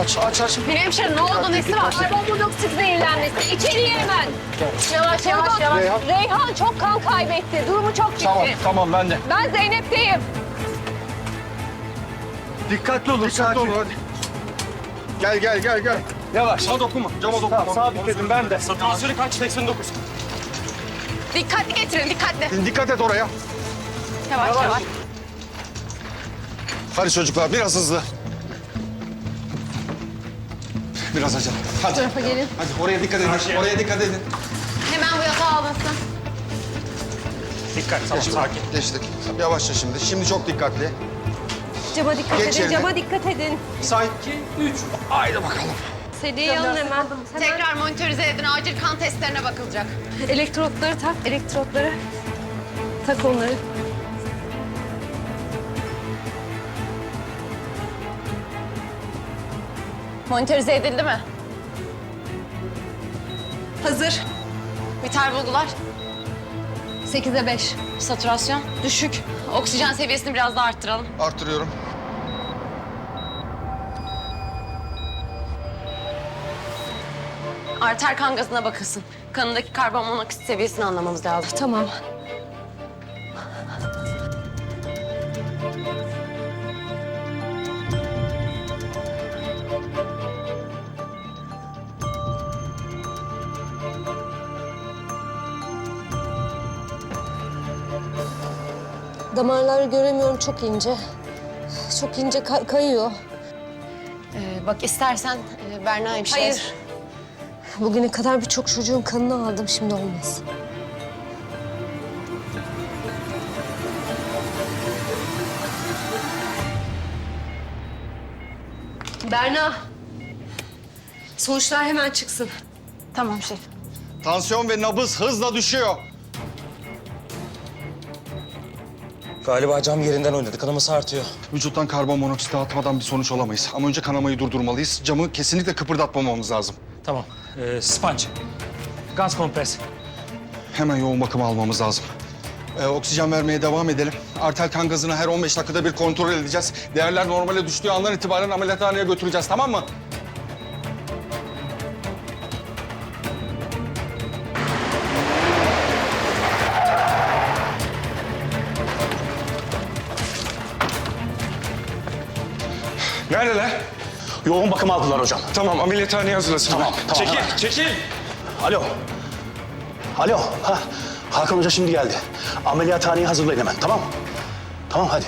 Aç aç aç. Bir hemşire ne oldu nesi var? Karbonmonoksit zehirlenmesi. İçeriye hemen. Yavaş yavaş yavaş. Reyhan. Reyhan çok kan kaybetti. Durumu çok ciddi. Tamam tamam ben de. Ben Zeynep'teyim. Dikkatli olun dikkatli olun hadi. Gel gel gel gel. Yavaş. Cama dokunma. Cama dokunma. Sağ dikkat edin ben de. Tansiyonu kaç? 89. Dikkatli getirin dikkatli. Dikkat et oraya. Yavaş yavaş. Hadi çocuklar biraz hızlı. Biraz acele. Hadi. tarafa gelin. Hadi oraya dikkat edin. Oraya dikkat edin. Hemen bu yatağa alınsın. Dikkat, tamam, sakin. Geçtik. Yavaşça şimdi. Şimdi çok dikkatli. Cama dikkat Geç edin. yerine. Cama dikkat edin. Say. 2, 3. Haydi bakalım. Seri alın hemen. Tekrar monitörize edin. Acil kan testlerine bakılacak. Elektrotları tak. Elektrotları. Tak onları. Monitörize edildi mi? Hazır. Vital bulgular. 8'e 5. Saturasyon düşük. Oksijen seviyesini biraz daha arttıralım. Arttırıyorum. Arter kan gazına bakılsın. Kanındaki karbonmonoksit seviyesini anlamamız lazım. Tamam. Damarları göremiyorum çok ince. Çok ince kay- kayıyor. Ee, bak istersen e, Berna hemşire... Hayır. Bugüne kadar birçok çocuğun kanını aldım şimdi olmaz. Berna. Sonuçlar hemen çıksın. Tamam şef. Tansiyon ve nabız hızla düşüyor. Galiba cam yerinden oynadı. Kanaması artıyor. Vücuttan karbonmonoksit dağıtmadan bir sonuç alamayız. Ama önce kanamayı durdurmalıyız. Camı kesinlikle kıpırdatmamamız lazım. Tamam. Ee, sponge. Gaz kompres. Hemen yoğun bakıma almamız lazım. Ee, oksijen vermeye devam edelim. Artel kan gazını her 15 dakikada bir kontrol edeceğiz. Değerler normale düştüğü andan itibaren ameliyathaneye götüreceğiz tamam mı? Neredeler? Yoğun bakım aldılar hocam. Tamam ameliyathaneye hazırlasın. Tamam, tamam. Çekil, hemen. çekil. Alo. Alo. Ha. Hakan Hoca şimdi geldi. Ameliyathaneyi hazırlayın hemen, tamam? Tamam, hadi.